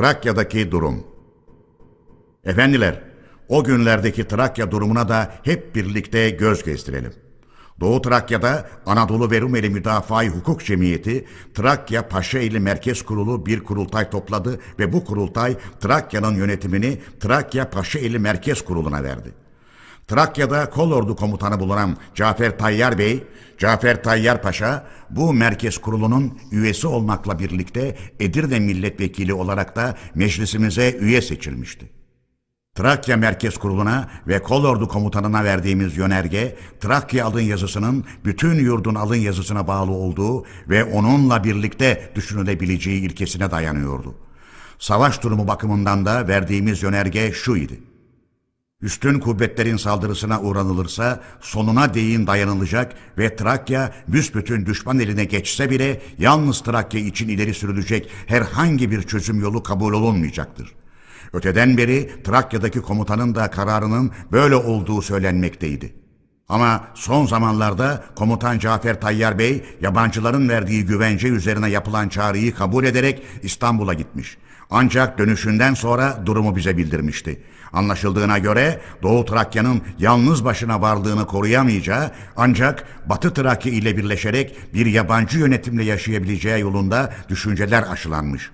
Trakya'daki durum. Efendiler, o günlerdeki Trakya durumuna da hep birlikte göz gezdirelim. Doğu Trakya'da Anadolu ve Rumeli Müdafaa Hukuk Cemiyeti, Trakya Paşaeli Merkez Kurulu bir kurultay topladı ve bu kurultay Trakya'nın yönetimini Trakya Paşaeli Merkez Kurulu'na verdi. Trakya'da kolordu komutanı bulunan Cafer Tayyar Bey, Cafer Tayyar Paşa bu merkez kurulunun üyesi olmakla birlikte Edirne milletvekili olarak da meclisimize üye seçilmişti. Trakya Merkez Kurulu'na ve Kolordu Komutanı'na verdiğimiz yönerge, Trakya alın yazısının bütün yurdun alın yazısına bağlı olduğu ve onunla birlikte düşünülebileceği ilkesine dayanıyordu. Savaş durumu bakımından da verdiğimiz yönerge şu idi. Üstün kuvvetlerin saldırısına uğranılırsa sonuna değin dayanılacak ve Trakya büsbütün düşman eline geçse bile yalnız Trakya için ileri sürülecek herhangi bir çözüm yolu kabul olunmayacaktır. Öteden beri Trakya'daki komutanın da kararının böyle olduğu söylenmekteydi. Ama son zamanlarda komutan Cafer Tayyar Bey yabancıların verdiği güvence üzerine yapılan çağrıyı kabul ederek İstanbul'a gitmiş. Ancak dönüşünden sonra durumu bize bildirmişti. Anlaşıldığına göre Doğu Trakya'nın yalnız başına varlığını koruyamayacağı ancak Batı Trakya ile birleşerek bir yabancı yönetimle yaşayabileceği yolunda düşünceler aşılanmış.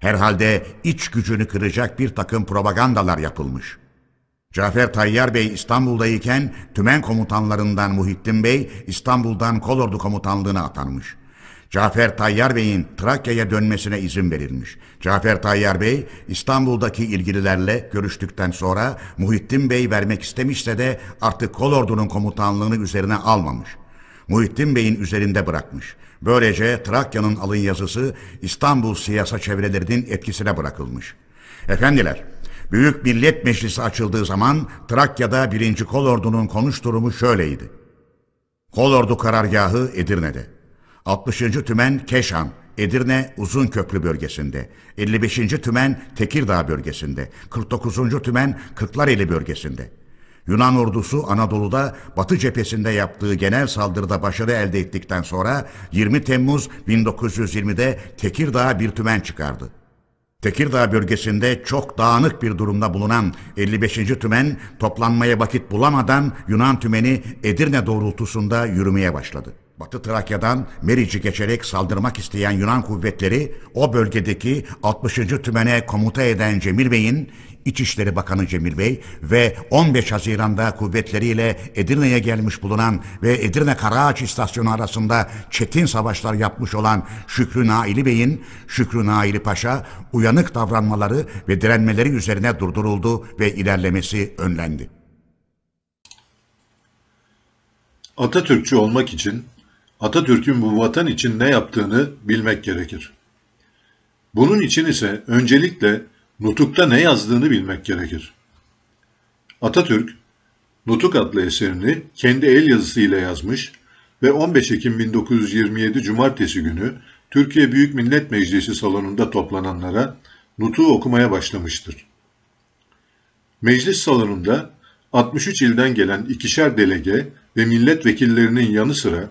Herhalde iç gücünü kıracak bir takım propagandalar yapılmış. Cafer Tayyar Bey İstanbul'dayken tümen komutanlarından Muhittin Bey İstanbul'dan kolordu komutanlığına atanmış. Cafer Tayyar Bey'in Trakya'ya dönmesine izin verilmiş. Cafer Tayyar Bey İstanbul'daki ilgililerle görüştükten sonra Muhittin Bey vermek istemişse de artık kolordunun komutanlığını üzerine almamış. Muhittin Bey'in üzerinde bırakmış. Böylece Trakya'nın alın yazısı İstanbul siyasa çevrelerinin etkisine bırakılmış. Efendiler, Büyük Millet Meclisi açıldığı zaman Trakya'da 1. Kolordu'nun konuş durumu şöyleydi. Kolordu karargahı Edirne'de. 60. Tümen Keşan, Edirne Uzunköprü bölgesinde. 55. Tümen Tekirdağ bölgesinde. 49. Tümen Kırklareli bölgesinde. Yunan ordusu Anadolu'da Batı cephesinde yaptığı genel saldırıda başarı elde ettikten sonra 20 Temmuz 1920'de Tekirdağ'a bir tümen çıkardı. Tekirdağ bölgesinde çok dağınık bir durumda bulunan 55. tümen toplanmaya vakit bulamadan Yunan tümeni Edirne doğrultusunda yürümeye başladı. Batı Trakya'dan Meriç'i geçerek saldırmak isteyen Yunan kuvvetleri o bölgedeki 60. tümene komuta eden Cemil Bey'in İçişleri Bakanı Cemil Bey ve 15 Haziran'da kuvvetleriyle Edirne'ye gelmiş bulunan ve Edirne Karaağaç istasyonu arasında çetin savaşlar yapmış olan Şükrü Naili Bey'in Şükrü Naili Paşa uyanık davranmaları ve direnmeleri üzerine durduruldu ve ilerlemesi önlendi. Atatürkçü olmak için Atatürk'ün bu vatan için ne yaptığını bilmek gerekir. Bunun için ise öncelikle Nutuk'ta ne yazdığını bilmek gerekir. Atatürk, Nutuk adlı eserini kendi el yazısıyla yazmış ve 15 Ekim 1927 Cumartesi günü Türkiye Büyük Millet Meclisi salonunda toplananlara Nutuk'u okumaya başlamıştır. Meclis salonunda 63 ilden gelen ikişer delege ve milletvekillerinin yanı sıra